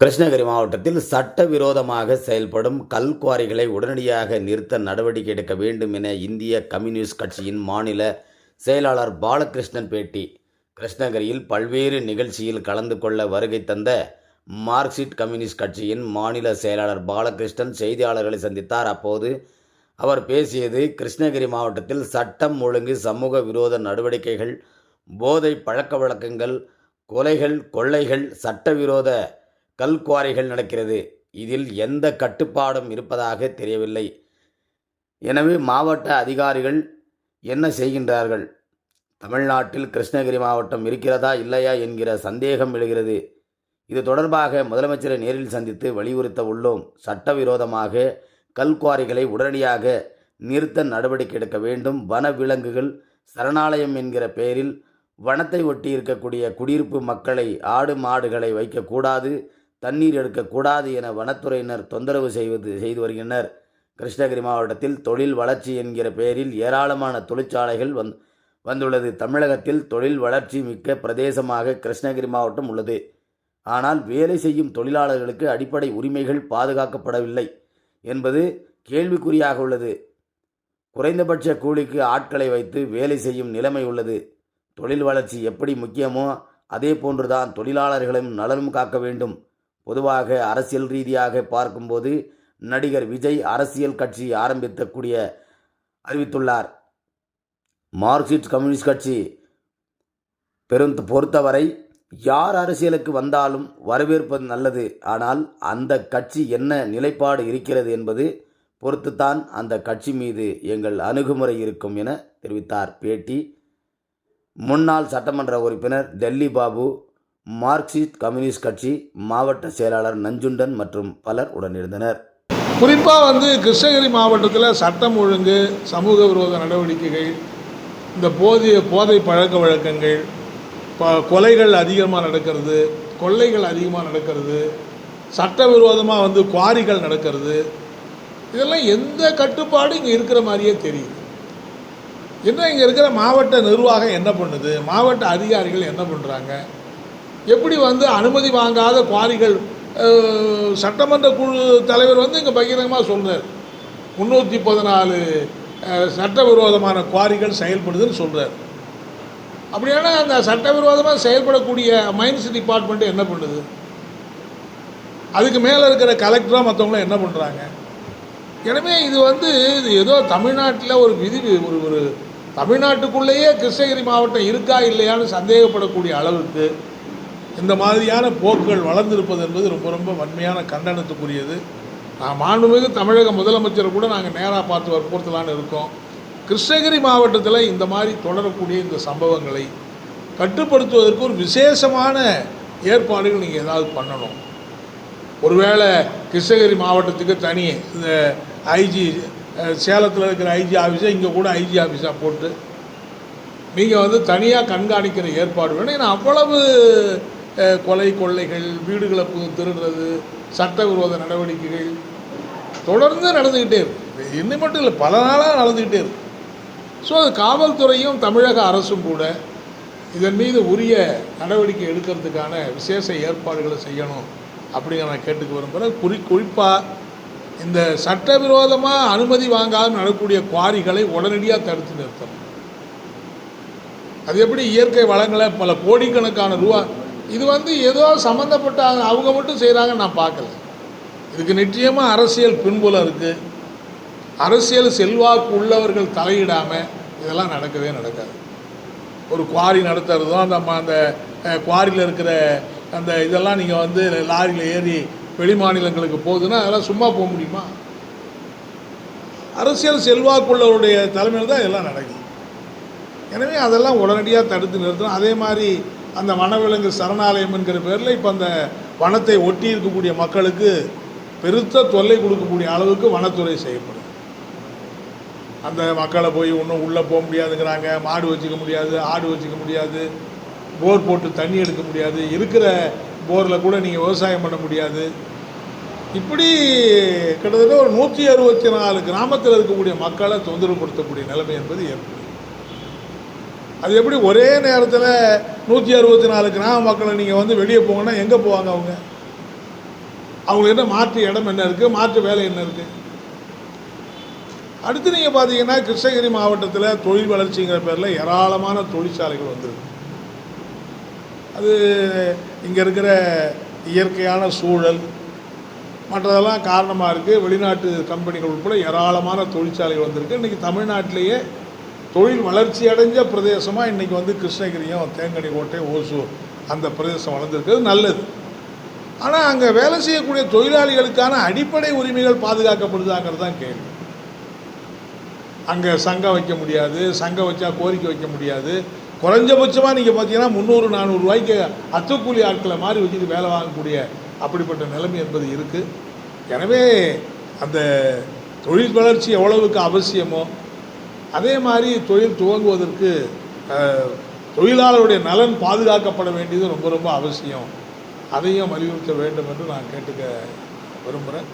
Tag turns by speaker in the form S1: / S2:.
S1: கிருஷ்ணகிரி மாவட்டத்தில் சட்டவிரோதமாக செயல்படும் கல்குவாரிகளை உடனடியாக நிறுத்த நடவடிக்கை எடுக்க வேண்டும் என இந்திய கம்யூனிஸ்ட் கட்சியின் மாநில செயலாளர் பாலகிருஷ்ணன் பேட்டி. கிருஷ்ணகிரியில் பல்வேறு நிகழ்ச்சியில் கலந்து கொள்ள வருகை தந்த மார்க்சிஸ்ட் கம்யூனிஸ்ட் கட்சியின் மாநில செயலாளர் பாலகிருஷ்ணன் செய்தியாளர்களை சந்தித்தார். அப்போது அவர் பேசியது கிருஷ்ணகிரி மாவட்டத்தில் சட்டம் ஒழுங்கு சமூக விரோத நடவடிக்கைகள் போதை பழக்க வழக்கங்கள் கொலைகள் கொள்ளைகள் சட்டவிரோத கல்குவாரிகள் நடக்கிறது. இதில் எந்த கட்டுப்பாடும் இருப்பதாக தெரியவில்லை. எனவே மாவட்ட அதிகாரிகள் என்ன செய்கின்றார்கள்? தமிழ்நாட்டில் கிருஷ்ணகிரி மாவட்டம் இருக்கிறதா இல்லையா என்கிற சந்தேகம் எழுகிறது. இது தொடர்பாக முதலமைச்சரை நேரில் சந்தித்து வலியுறுத்த உள்ளோம். சட்டவிரோதமாக கல்குவாரிகளை உடனடியாக நிறுத்த நடவடிக்கை எடுக்க வேண்டும். வன விலங்குகள் சரணாலயம் என்கிற பெயரில் வனத்தை ஒட்டி இருக்கக்கூடிய குடியிருப்பு மக்களை ஆடு மாடுகளை வைக்கக்கூடாது தண்ணீர் எடுக்கக்கூடாது என வனத்துறையினர் தொந்தரவு செய்வது செய்து வருகின்றனர். கிருஷ்ணகிரி மாவட்டத்தில் தொழில் வளர்ச்சி என்கிற பெயரில் ஏராளமான தொழிற்சாலைகள் வந் வந்துள்ளது. தமிழகத்தில் தொழில் வளர்ச்சி மிக்க பிரதேசமாக கிருஷ்ணகிரி மாவட்டம் உள்ளது. ஆனால் வேலை செய்யும் தொழிலாளர்களுக்கு அடிப்படை உரிமைகள் பாதுகாக்கப்படவில்லை. என்பது கேள்விக்குறியாக உள்ளது. குறைந்தபட்ச கூலிக்கு ஆட்களை வைத்து வேலை செய்யும் நிலைமை உள்ளது. தொழில் வளர்ச்சி எப்படி முக்கியமோ அதே போன்றுதான் தொழிலாளர்களும் நலனும் காக்க வேண்டும். பொதுவாக அரசியல் ரீதியாக பார்க்கும்போது நடிகர் விஜய் அரசியல் கட்சி ஆரம்பித்தக்கூடிய அறிவித்துள்ளார். மார்க்சிஸ்ட் கம்யூனிஸ்ட் கட்சி பெரும் பொறுத்தவரை யார் அரசியலுக்கு வந்தாலும் வரவேற்பது நல்லது. ஆனால் அந்த கட்சி என்ன நிலைப்பாடு இருக்கிறது என்பது பொறுத்துத்தான் அந்த கட்சி மீது எங்கள் அணுகுமுறை இருக்கும் என தெரிவித்தார். பேட்டி. முன்னாள் சட்டமன்ற உறுப்பினர் டெல்லி பாபு மார்க்சிஸ்ட் கம்யூனிஸ்ட் கட்சி மாவட்ட செயலாளர் நஞ்சுண்டன் மற்றும் பலர் உடனிருந்தனர்.
S2: குறிப்பாக வந்து கிருஷ்ணகிரி மாவட்டத்தில் சட்டம் ஒழுங்கு சமூக விரோத நடவடிக்கைகள் இந்த போதிய போதை பழக்க வழக்கங்கள் கொலைகள் அதிகமாக நடக்கிறது கொள்ளைகள் அதிகமாக நடக்கிறது சட்டவிரோதமாக வந்து குவாரிகள் நடக்கிறது இதெல்லாம் எந்த கட்டுப்பாடும் இங்கே இருக்கிற மாதிரியே தெரியுது. என்ன இங்கே இருக்கிற மாவட்ட நிர்வாகம் என்ன பண்ணுது? மாவட்ட அதிகாரிகள் என்ன பண்ணுறாங்க எப்படி வந்து அனுமதி வாங்காத குவாரிகள் சட்டமன்ற குழு தலைவர் வந்து இங்கே பகிரங்கமாக சொல்கிறார் முந்நூற்றி பதினாலு சட்டவிரோதமான குவாரிகள் செயல்படுதுன்னு சொல்கிறார் அப்படியானா அந்த சட்டவிரோதமாக செயல்படக்கூடிய மைன்ஸ் டிபார்ட்மெண்ட் என்ன பண்ணுது? அதுக்கு மேலே இருக்கிற கலெக்டராக மற்றவங்களும் என்ன பண்ணுறாங்க எனவே இது வந்து இது ஏதோ தமிழ்நாட்டில் ஒரு விதி ஒரு ஒரு தமிழ்நாட்டுக்குள்ளேயே கிருஷ்ணகிரி மாவட்டம் இருக்கா இல்லையான்னு சந்தேகப்படக்கூடிய அளவுக்கு இந்த மாதிரியான போக்குகள் வளர்ந்திருப்பது என்பது ரொம்ப ரொம்ப வன்மையான கண்டனத்துக்குரியது. நான் மாண்புமிகு தமிழக முதலமைச்சர் கூட நாங்கள் நேராக பார்த்து வற்புறுத்தலான்னு இருக்கோம். கிருஷ்ணகிரி மாவட்டத்தில் இந்த மாதிரி தொடரக்கூடிய இந்த சம்பவங்களை கட்டுப்படுத்துவதற்கு ஒரு விசேஷமான ஏற்பாடுகள் நீங்கள் ஏதாவது பண்ணணும். ஒருவேளை கிருஷ்ணகிரி மாவட்டத்துக்கு தனி இந்த ஐஜி சேலத்தில் இருக்கிற ஐஜி ஆஃபீஸை இங்கே கூட ஐஜி ஆஃபீஸாக போட்டு நீங்கள் வந்து தனியாக கண்காணிக்கிற ஏற்பாடு வேணும். ஏன்னா அவ்வளவு கொலை கொள்ளைகள் வீடுகளை திருடுறது சட்டவிரோத நடவடிக்கைகள் தொடர்ந்து நடந்துக்கிட்டே இருக்கு. இன்னும் மட்டும் இல்லை பல நாளாக நடந்துக்கிட்டே இருக்கு. ஸோ அது காவல்துறையும் தமிழக அரசும் கூட இதன் மீது உரிய நடவடிக்கை எடுக்கிறதுக்கான விசேஷ ஏற்பாடுகளை செய்யணும் அப்படிங்கிற நான் கேட்டுக்க விரும்புகிறேன் குறி குறிப்பாக இந்த சட்டவிரோதமாக அனுமதி வாங்காமல் நடக்கக்கூடிய குவாரிகளை உடனடியாக தடுத்து நிறுத்தணும். அது எப்படி இயற்கை வளங்களை பல கோடிக்கணக்கான ரூபா இது வந்து ஏதோ சம்மந்தப்பட்ட அவங்க மட்டும் செய்கிறாங்கன்னு நான் பார்க்கல. இதுக்கு நிச்சயமாக அரசியல் பின்புலம் இருக்குது அரசியல் செல்வாக்கு உள்ளவர்கள் தலையிடாமல் இதெல்லாம் நடக்கவே நடக்காது. ஒரு குவாரி நடத்துறதும் அந்த நம்ம அந்த குவாரியில் இருக்கிற அந்த இதெல்லாம் நீங்கள் வந்து லாரியில் ஏறி வெளி மாநிலங்களுக்கு போகுதுன்னா அதெல்லாம் சும்மா போக முடியுமா? அரசியல் செல்வாக்குள்ளவருடைய தலைமையில் தான் இதெல்லாம் நடக்குது. எனவே அதெல்லாம் உடனடியாக தடுத்து நிறுத்தணும். அதே மாதிரி அந்த வனவிலங்கு சரணாலயம் என்கிற பேரில் இப்போ அந்த வனத்தை ஒட்டி இருக்கக்கூடிய மக்களுக்கு பெருத்த தொல்லை கொடுக்கக்கூடிய அளவுக்கு வனத்துறை செய்யப்படும் அந்த மக்களை போய் ஒன்றும் உள்ளே போக முடியாதுங்கிறாங்க. மாடு வச்சுக்க முடியாது ஆடு வச்சுக்க முடியாது போர் போட்டு தண்ணி எடுக்க முடியாது. இருக்கிற போரில் கூட நீங்கள் விவசாயம் பண்ண முடியாது. இப்படி கிட்டத்தட்ட ஒரு நூற்றி அறுபத்தி நாலு கிராமத்தில் இருக்கக்கூடிய மக்களை தொந்தரவு கொடுத்தக்கூடிய நிலைமை என்பது ஏற்படும் அது எப்படி ஒரே நேரத்தில் நூற்றி அறுபத்தி நாலு கிராம மக்களை நீங்கள் வந்து வெளியே போங்கன்னா எங்கே போவாங்க அவங்க? அவங்களுக்கு என்ன மாற்று இடம் என்ன இருக்குது மாற்று வேலை என்ன இருக்குது அடுத்து நீங்கள் பார்த்தீங்கன்னா கிருஷ்ணகிரி மாவட்டத்தில் தொழில் வளர்ச்சிங்கிற பேரில் ஏராளமான தொழிற்சாலைகள் வந்திருக்கு. அது இங்கே இருக்கிற இயற்கையான சூழல் மற்றதெல்லாம் காரணமாக இருக்குது வெளிநாட்டு கம்பெனிகள் உட்பட ஏராளமான தொழிற்சாலைகள் வந்திருக்கு. இன்றைக்கி தமிழ்நாட்டிலேயே தொழில் வளர்ச்சி அடைஞ்ச பிரதேசமாக இன்றைக்கி வந்து கிருஷ்ணகிரியும் தேங்கனி கோட்டை ஓசூர் அந்த பிரதேசம் வளர்ந்துருக்கிறது நல்லது. ஆனால் அங்கே வேலை செய்யக்கூடிய தொழிலாளிகளுக்கான அடிப்படை உரிமைகள் பாதுகாக்கப்படுதாங்கிறது தான் கேள்வி. அங்கே சங்கம் வைக்க முடியாது சங்கம் வச்சா கோரிக்கை வைக்க முடியாது. குறைஞ்சபட்சமாக நீங்கள் பார்த்தீங்கன்னா முந்நூறு நானூறு ரூபாய்க்கு அத்துக்கூலி ஆட்களை மாதிரி வச்சுட்டு வேலை வாங்கக்கூடிய அப்படிப்பட்ட நிலைமை என்பது இருக்குது எனவே அந்த தொழில் வளர்ச்சி எவ்வளவுக்கு அவசியமோ அதே மாதிரி தொழில் துவங்குவதற்கு தொழிலாளருடைய நலன் பாதுகாக்கப்பட வேண்டியது ரொம்ப ரொம்ப அவசியம். அதையும் வலியுறுத்த வேண்டும் என்று நான் கேட்டுக்க விரும்புகிறேன்